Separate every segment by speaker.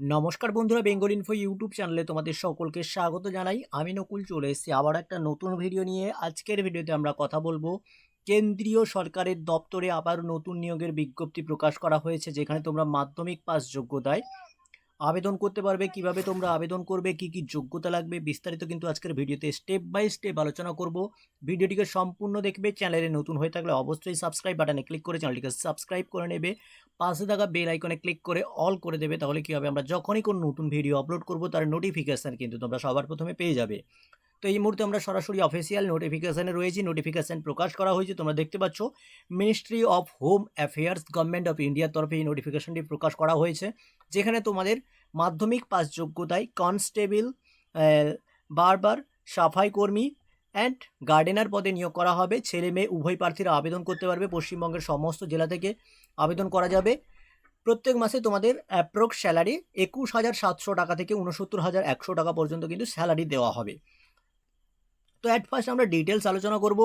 Speaker 1: নমস্কার বন্ধুরা, Bengal info YouTube চ্যানেলে তোমাদের সকলকে স্বাগত জানাই। আমি নকুল, চলে এসেছি আবার একটা নতুন ভিডিও নিয়ে। আজকের ভিডিওতে আমরা কথা বলব, কেন্দ্রীয় সরকারের দপ্তরে আবার নতুন নিয়োগের বিজ্ঞপ্তি প্রকাশ করা হয়েছে, যেখানে তোমরা মাধ্যমিক পাস যোগ্যতায় আবেদন করতে পারবে, কীভাবে তোমরা আবেদন করবে, কি কি যোগ্যতা লাগবে, বিস্তারিত কিন্তু আজকের ভিডিওতে স্টেপ বাই স্টেপ আলোচনা করব। ভিডিওটিকে সম্পূর্ণ দেখবে চ্যানেলে নতুন হয়ে থাকলে অবশ্যই সাবস্ক্রাইব বাটনে ক্লিক করে চ্যানেলটিকে সাবস্ক্রাইব করে নেবে। পাশে থাকা বেল আইকনে ক্লিক করে অল করে দেবে, তাহলে কী হবে? আমরা যখনই কোনো নতুন ভিডিও আপলোড করব, তার নোটিফিকেশান কিন্তু তোমরা সবার প্রথমে পেয়ে যাবে। তো এই মুহূর্তে আমরা সরাসরি অফিসিয়াল নোটিফিকেশানে রয়েছি। নোটিফিকেশান প্রকাশ করা হয়েছে, তোমরা দেখতে পাচ্ছ। Ministry of home affairs government of ইন্ডিয়ার তরফে এই নোটিফিকেশনটি প্রকাশ করা হয়েছে, যেখানে তোমাদের মাধ্যমিক পাস যোগ্যতায় কনস্টেবল বারবার সাফাই কর্মী অ্যান্ড গার্ডেনার পদে নিয়োগ করা হবে। ছেলে মেয়ে উভয় প্রার্থীরা আবেদন করতে পারবে। পশ্চিমবঙ্গের সমস্ত জেলা থেকে আবেদন করা যাবে। প্রত্যেক মাসে তোমাদের অ্যাপ্রক্স স্যালারি একুশ হাজার সাতশো টাকা থেকে উনসত্তর হাজার একশো টাকা পর্যন্ত কিন্তু স্যালারি দেওয়া হবে। তো অ্যাট ফার্স্ট আমরা ডিটেলস আলোচনা করব।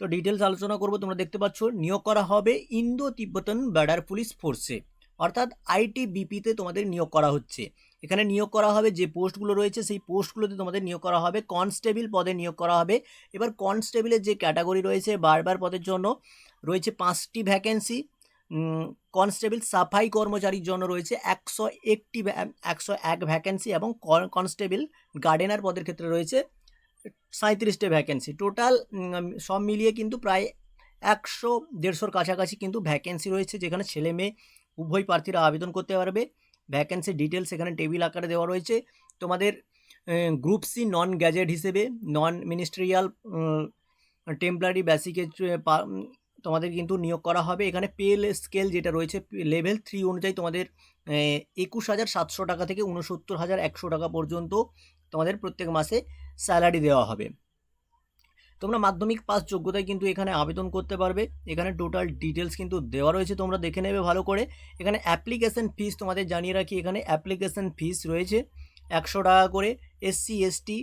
Speaker 1: তো ডিটেলস আলোচনা করব, তোমরা দেখতে পাচ্ছ, নিয়োগ করা হবে ইন্দো তিব্বতন বর্ডার পুলিশ ফোর্সে অর্থাৎ আইটিবিপিতে তোমাদের নিয়োগ করা হচ্ছে। এখানে নিয়োগ করা হবে যে পোস্টগুলো রয়েছে, সেই পোস্টগুলোতে তোমাদের নিয়োগ করা হবে। কনস্টেবল পদে নিয়োগ করা হবে। এবার কনস্টেবলের যে ক্যাটাগরি রয়েছে, বারবার পদের জন্য রয়েছে পাঁচটি ভ্যাকেন্সি কনস্টেবল সাফাই কর্মচারীর জন্য রয়েছে একশো একটি, একশো এক ভ্যাকেন্সি এবং কনস্টেবল গার্ডেনার পদের ক্ষেত্রে রয়েছে সাঁত্রিশটি ভ্যাকেন্সি টোটাল সব মিলিয়ে কিন্তু প্রায় একশো দেড়শোর কাছাকাছি কিন্তু ভ্যাকেন্সি রয়েছে, যেখানে ছেলে মেয়ে উভয় প্রার্থীরা আবেদন করতে পারবে। ভ্যাকেন্সি ডিটেলস এখানে টেবিল আকারে দেওয়া রয়েছে। তোমাদের গ্রুপ সি নন গ্যাজেট হিসেবে নন মিনিস্ট্রিয়াল টেম্পোরারি বেসিকে তোমাদের কিন্তু নিয়োগ করা হবে। এখানে পেল স্কেল যেটা রয়েছে লেভেল থ্রি অনুযায়ী তোমাদের একুশ হাজার সাতশো টাকা থেকে উনসত্তর হাজার একশো টাকা পর্যন্ত তোমাদের প্রত্যেক মাসে স্যালারি দেওয়া হবে। তোমরা মাধ্যমিক পাস যোগ্যতায় কিন্তু এখানে আবেদন করতে পারবে। এখানে টোটাল ডিটেলস কিন্তু দেওয়া রয়েছে, তোমরা দেখে নেবে ভালো করে। এখানে অ্যাপ্লিকেশন ফিস তোমাদের জানিয়ে রাখি, এখানে অ্যাপ্লিকেশন ফিস রয়েছে একশো টাকা করে। এসসি এসটি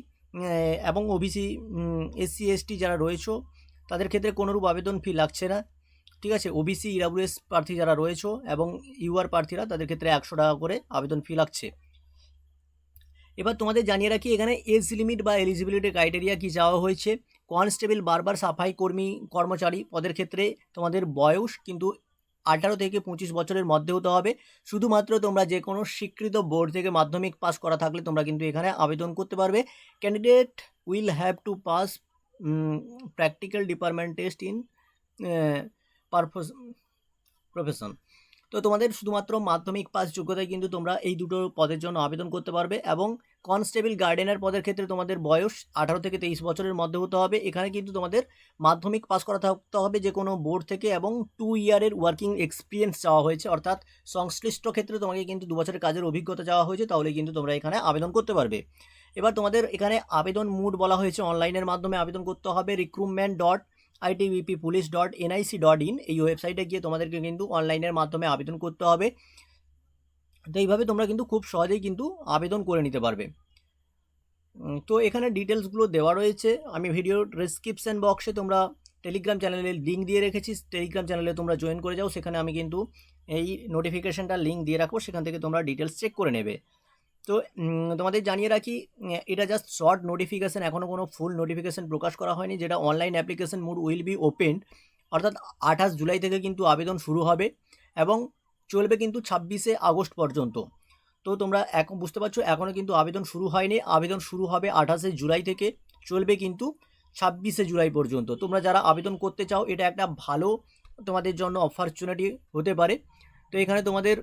Speaker 1: এবং ওবিসি এসসি এসটি যারা রয়েছে তাদের ক্ষেত্রে কোনোরূপ আবেদন ফি লাগছে না। ঠিক আছে ওবিসি ইডাব্লিউএস প্রার্থী যারা রয়েছে এবং ইউআর প্রার্থীরা, তাদের ক্ষেত্রে একশো টাকা করে আবেদন ফি লাগছে। এবার তোমাদের জানিয়ে রাখি, এখানে এজ লিমিট বা এলিজিবিলিটি ক্রাইটেরিয়া কি চাওয়া হয়েছে। কনস্টেবল বারবার সাফাই কর্মী, কর্মচারী পদের ক্ষেত্রে তোমাদের বয়স কিন্তু আঠারো থেকে পঁচিশ বছরের মধ্যে হতে হবে। শুধুমাত্র তোমরা যে কোনো স্বীকৃত বোর্ড থেকে মাধ্যমিক পাস করা থাকলে তোমরা কিন্তু এখানে আবেদন করতে পারবে। Candidate will have to pass practical department test in পারফ profession তো তোমাদের শুধুমাত্র মাধ্যমিক পাস যোগ্যতায় কিন্তু তোমরা এই দুটো পদের জন্য আবেদন করতে পারবে এবং কনস্টেবল গার্ডেনার পদের ক্ষেত্রে তোমাদের বয়স আঠারো থেকে তেইশ বছরের মধ্যে হতে হবে। এখানে কিন্তু তোমাদের মাধ্যমিক পাস করা থাকতে হবে যে কোনো বোর্ড থেকে এবং টু ইয়ারের ওয়ার্কিং এক্সপিরিয়েন্স চাওয়া হয়েছে। অর্থাৎ সংশ্লিষ্ট ক্ষেত্রে তোমাকে কিন্তু দু বছরের কাজের অভিজ্ঞতা চাওয়া হয়েছে, তাহলে কিন্তু তোমরা এখানে আবেদন করতে পারবে। এবার তোমাদের এখানে আবেদন মুড বলা হয়েছে। অনলাইনের মাধ্যমে আবেদন করতে হবে। Recruitment dot ITBP police dot NIC dot in এই ওয়েবসাইটে গিয়ে তোমাদেরকে কিন্তু অনলাইনের মাধ্যমে আবেদন করতে হবে। তো এইভাবে তোমরা কিন্তু খুব সহজেই কিন্তু আবেদন করে নিতে পারবে। তো এখানে ডিটেলসগুলো দেওয়া রয়েছে। আমি ভিডিওর ডিসক্রিপশান বক্সে তোমরা টেলিগ্রাম চ্যানেলের লিঙ্ক দিয়ে রেখেছি। টেলিগ্রাম চ্যানেলে তোমরা জয়েন করে যাও। সেখানে আমি কিন্তু এই নোটিফিকেশানটা লিঙ্ক দিয়ে রাখব। সেখান থেকে তোমরা ডিটেলস চেক করে নেবে। তো তোমাদের জানিয়ে রাখি এটা জাস্ট শর্ট নোটিফিকেশান এখনও কোনো ফুল নোটিফিকেশান প্রকাশ করা হয়নি, যেটা online application mode will be open অর্থাৎ আঠাশ জুলাই থেকে কিন্তু আবেদন শুরু হবে এবং চলবে কিন্তু ছাব্বিশে আগস্ট পর্যন্ত। তো, তোমরা এখন বুঝতে পারছ এখনও কিন্তু আবেদন শুরু হয়নি, আবেদন শুরু হবে আঠাশে জুলাই থেকে, চলবে কিন্তু ছাব্বিশে জুলাই পর্যন্ত। তোমরা যারা আবেদন করতে চাও, এটা একটা ভালো তোমাদের জন্য অপরচুনিটি হতে পারে। তো, এখানে তোমাদের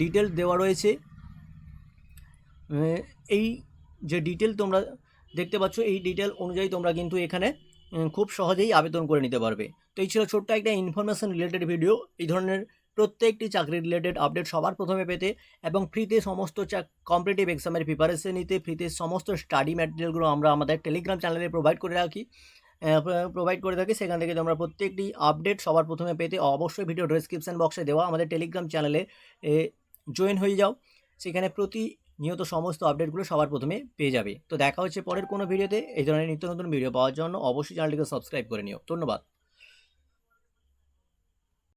Speaker 1: ডিটেলস দেওয়া রয়েছে এই যে ডিটেল তোমরা দেখতে পাচ্ছ, এই ডিটেল অনুযায়ী তোমরা কিন্তু এখানে খুব সহজেই আবেদন করে নিতে পারবে। তো এই ছিল ছোট্ট একটা ইনফরমেশান রিলেটেড ভিডিও এই ধরনের প্রত্যেকটি চাকরি রিলেটেড আপডেট সবার প্রথমে পেতে এবং ফ্রিতে সমস্ত চা কম্পিটিটিভ এক্সামের প্রিপারেশন নিতে ফ্রিতে সমস্ত স্টাডি ম্যাটেরিয়ালগুলো আমরা আমাদের টেলিগ্রাম চ্যানেলে প্রোভাইড করে রাখি। প্রোভাইড করে থাকি। সেখান থেকে তোমরা প্রত্যেকটি আপডেট সবার প্রথমে পেতে অবশ্যই ভিডিও ডিসক্রিপশান বক্সে দেওয়া আমাদের টেলিগ্রাম চ্যানেলে জয়েন হয়ে যাও। সেখানে প্রতি নিয়ত সমস্ত আপডেটগুলো সবার প্রথমে পেয়ে যাবে। তো দেখা হচ্ছে পরের কোনো ভিডিওতে এই ধরনের নিত্য নতুন ভিডিও পাওয়ার জন্য অবশ্যই চ্যানেলটিকে সাবস্ক্রাইব করে নিও। ধন্যবাদ।